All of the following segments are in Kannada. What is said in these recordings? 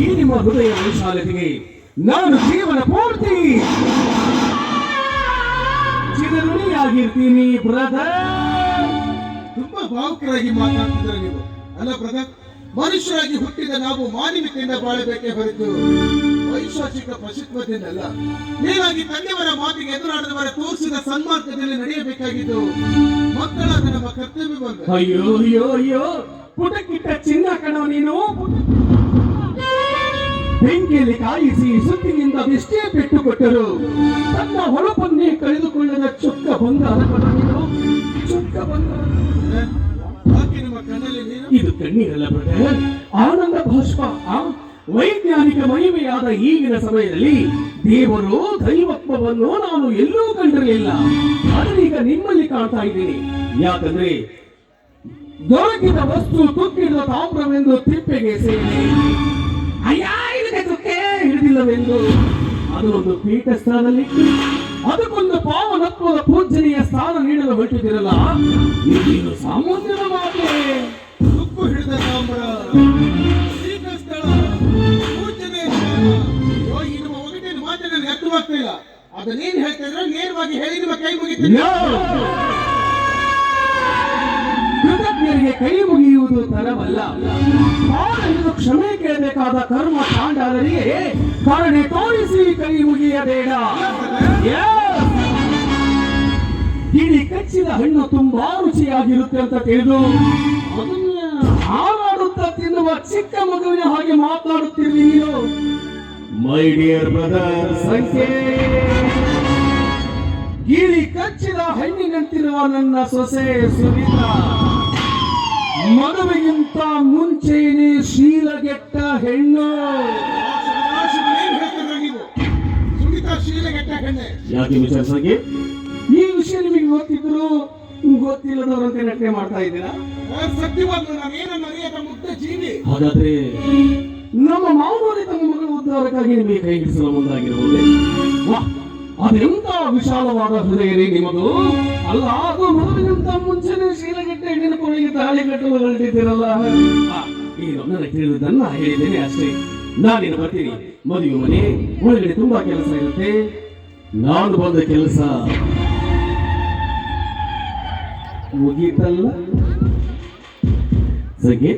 ಈ ನಿಮ್ಮ ಹೃದಯ ವೈಶಾಲ್ಯತೆಗೆ ನಾನು ಜೀವನ ಪೂರ್ತಿ ಚಿರಋಣಿಯಾಗಿರ್ತೀನಿ ಬ್ರದರ್ ತುಂಬಾ ಭಾವುಕರಾಗಿ ಮಾತನಾಡ್ತಿದ್ದಾರೆ ನೀವು. ಅಲ್ಲ ಬ್ರದರ್ ಮನುಷ್ಯರಾಗಿ ಹುಟ್ಟಿದ ನಾವು ಮಾನವಿಕೆಯಿಂದ ಬಾಳಬೇಕೇ ಹೊರತು ವೈಶಾಚಿಕ ಪಶುತ್ವದಿಂದಲ್ಲ ನೀವಾಗಿ ತಂದೆಯವರ ಮಾತಿಗೆ ಎದುರಾಡದವರ ತೋರಿಸಿದ ಸನ್ಮಾರ್ಗದಲ್ಲಿ ನಡೆಯಬೇಕಾಗಿದ್ದು ಮಕ್ಕಳಾದ ನಮ್ಮ ಕರ್ತವ್ಯ ಬಂದ ಅಯ್ಯೋ ಅಯ್ಯೋ ಅಯ್ಯೋ. ಪುಟಕ್ಕಿಟ್ಟ ಚಿನ್ನ ಕಣೋ ನೀನು. ಬೆಂಕಿಯಲ್ಲಿ ಕಾಯಿಸಿ ಸುತ್ತಿನಿಂದ ಎಷ್ಟೇ ಪೆಟ್ಟು ಕೊಟ್ಟರು ತನ್ನ ಹೊಳಪನ್ನೇ ಕಳೆದುಕೊಳ್ಳದ ಚುಕ್ಕ ಬಂಗಾರ ಚೊಕ್ಕ ಬಂಗಾರ ಇದು ಕಣ್ಣೀರಲ್ಲ ಬ್ರದರ್ ಆನಂದ ಭಾಷ್ಪ? ವೈಜ್ಞಾನಿಕ ಮಹಿಮೆಯಾದ ಈಗಿನ ಸಮಯದಲ್ಲಿ ದೇವರು ದೈವತ್ವವನ್ನು ನಾನು ಎಲ್ಲೂ ಕಂಡಿರಲಿಲ್ಲ. ಅದನ್ನೀಗ ನಿಮ್ಮಲ್ಲಿ ಕಾಣ್ತಾ ಇದ್ದೀನಿ. ಯಾಕಂದ್ರೆ ದೊರಕಿದ ವಸ್ತು ತುಕ್ಕಿದ ತಾಮ್ರವೆಂದು ತಿಪ್ಪೆಗೆ ಸೇರಿ ಹಿಡಿದಿಲ್ಲವೆಂದು ಅದು ಒಂದು ಪೀಠ ಸ್ಥಾನದಲ್ಲಿ ಅದಕ್ಕೊಂದು ಪಾವನತ್ವದ ಪೂಜನೀಯ ಸ್ಥಾನ ನೀಡಲು ಹೊರಟಿದ್ದಿರಲ್ಲ ಇದು ಸಾಮಾನ್ಯದ ಮಾತೆ? ತುಕ್ಕು ಹಿಡಿದ ತಾಮ್ರ ಪೀಠಸ್ಥಳ ಸ್ಥಳ ಪೂಜನೆ ಸ್ಥಾನ. ಈ ನಿಮ್ಮ ಒಗಟಿನ ಮಾತು ನನಗೆ ಅರ್ಥವಾಗ್ತಾ ಇಲ್ಲ. ಅದನ್ನೇನ್ ಹೇಳ್ತಾ ಇದ್ರೆ ನೇರವಾಗಿ ಹೇಳಿ ನಿಮ್ಮ ಕೈ ಮುಗಿತೀನಿ. ಕೃತಜ್ಞರಿಗೆ ಕೈ ಮುಗಿಯುವುದು ತರವಲ್ಲ. ಕ್ಷಮೆ ಕೇಳಬೇಕಾದ ಕರ್ಮ ತಾಂಡಾಲರಿಗೆ ಕಾರಣ ತೋರಿಸಿ ಕೈ ಮುಗಿಯಬೇಡ. ಇಡೀ ಕಚ್ಚಿದ ಹಣ್ಣು ತುಂಬಾ ರುಚಿಯಾಗಿರುತ್ತೆ ಅಂತ ತಿಳಿದು ಅದನ್ನ ಹಾರಾಡುತ್ತಾ ತಿನ್ನುವ ಚಿಕ್ಕ ಮಗುವಿನ ಹಾಗೆ ಮಾತಾಡುತ್ತಿರಲಿ ನೀನು ಮೈ ಡಿಯರ್ ಬ್ರದರ್ ಸಂಖ್ಯೆ ಗಿಳಿ ಕಚ್ಚಿದ ಹಣ್ಣಿನಂತಿರುವ ನನ್ನ ಸೊಸೆ ಸುನೀತಾ. ಮದುವೆಗಿಂತ ಮುಂಚೆನೇ ಶೀಲಗೆಟ್ಟ ಹೆಣ್ಣು. ಯಾಕೆ ವಿಚಾರಿಸಕ್ಕೆ ಈ ವಿಷಯ ನಿಮಗೆ ಗೊತ್ತಿದ್ರು ಗೊತ್ತಿಲ್ಲದವರಂತೆ ನಟನೆ ಮಾಡ್ತಾ ಇದ್ದೀರಾ? ಹಾಗಾದ್ರೆ ನಮ್ಮ ಮಾವನವರೇ ತಮ್ಮ ಮಗಳ ಉದ್ದಾರಕ್ಕಾಗಿ ನಿಮಗೆ ಕೈ ಹಿಡಿಸಲು ಮುಂದಾಗಿರಬಹುದೇ ವಾಹ್. ಅದೆಂತ ವಿಶಾಲವಾದ ಹೃದಯ ರೀ ನಿಮ್ಮದು ಅಲ್ಲ, ಅದು ಮದುವೆಗಿಂತ ಮುಂಚೆನೆ ಶೀಲಗೆಟ್ಟ ಹೆಣ್ಣಿನ ಕೊನೆಗೆ ತಾಳಿ ಕಟ್ಟಲು ಹೊರಟಿದ್ದೀರಲ್ಲ. ಈ ನನ್ನ ತಿಳಿದನ್ನ ಹೇಳಿದ್ದೇನೆ ಅಷ್ಟೇ. ನಾನೇನು ಬರ್ತೀನಿ. ಮದುವೆ ಮನೆ, ಒಳಗಡೆ ತುಂಬಾ ಕೆಲಸ ಇರುತ್ತೆ. ನಾನು ಬಂದ ಕೆಲಸ ಮುಗೀತಲ್ಲ? ಸಗೆ?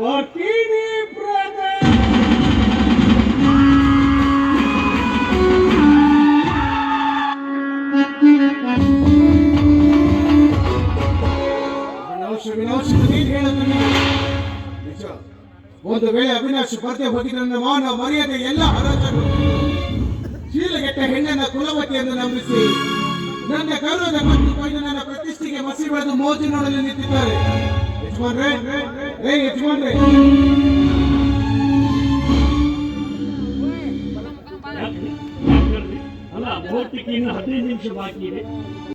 ಬರ್ತೀನಿ ಒಂದು ವೇಳೆ ಅವಿನಾಶ್ ಬರ್ತೆ ಹೋಗಿದ್ರೆ ನನ್ನ ಮಾನ ಮರ್ಯಾದೆ ಎಲ್ಲ ಹರಾಜರು. ಶೀಲಗೆಟ್ಟ ಹೆಣ್ಣನ್ನ ಕುಲವತಿಯನ್ನು ನಂಬಿಸಿ ನನ್ನ ಗೌರವದ ಮತ್ತು ಕೊಯ್ದು ನನ್ನ ಪ್ರತಿಷ್ಠೆಗೆ ಮಸಿ ಬೆಳೆದು ಮೋಜು ನೋಡಲು ನಿಂತಿದ್ದಾರೆ. ಯಜಮಾನ್ರೇ ರೇ ಯಜಮಾನ್ರೇ ಅಲ್ಲ ಮುಹೂರ್ತಕ್ಕೆ ಇನ್ನು ಹದಿನೈದು ನಿಮಿಷ ಬಾಕಿ ಇದೆ